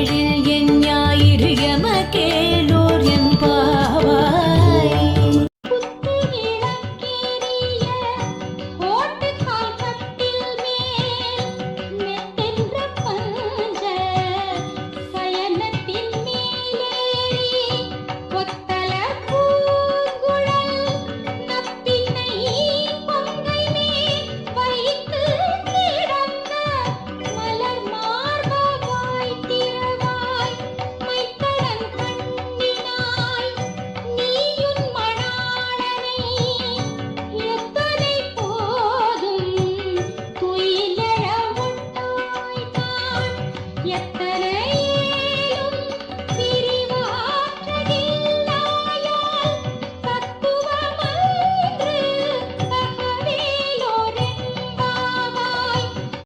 தமிழில் என் ஞாயிறு எமக்கே. எத்தனை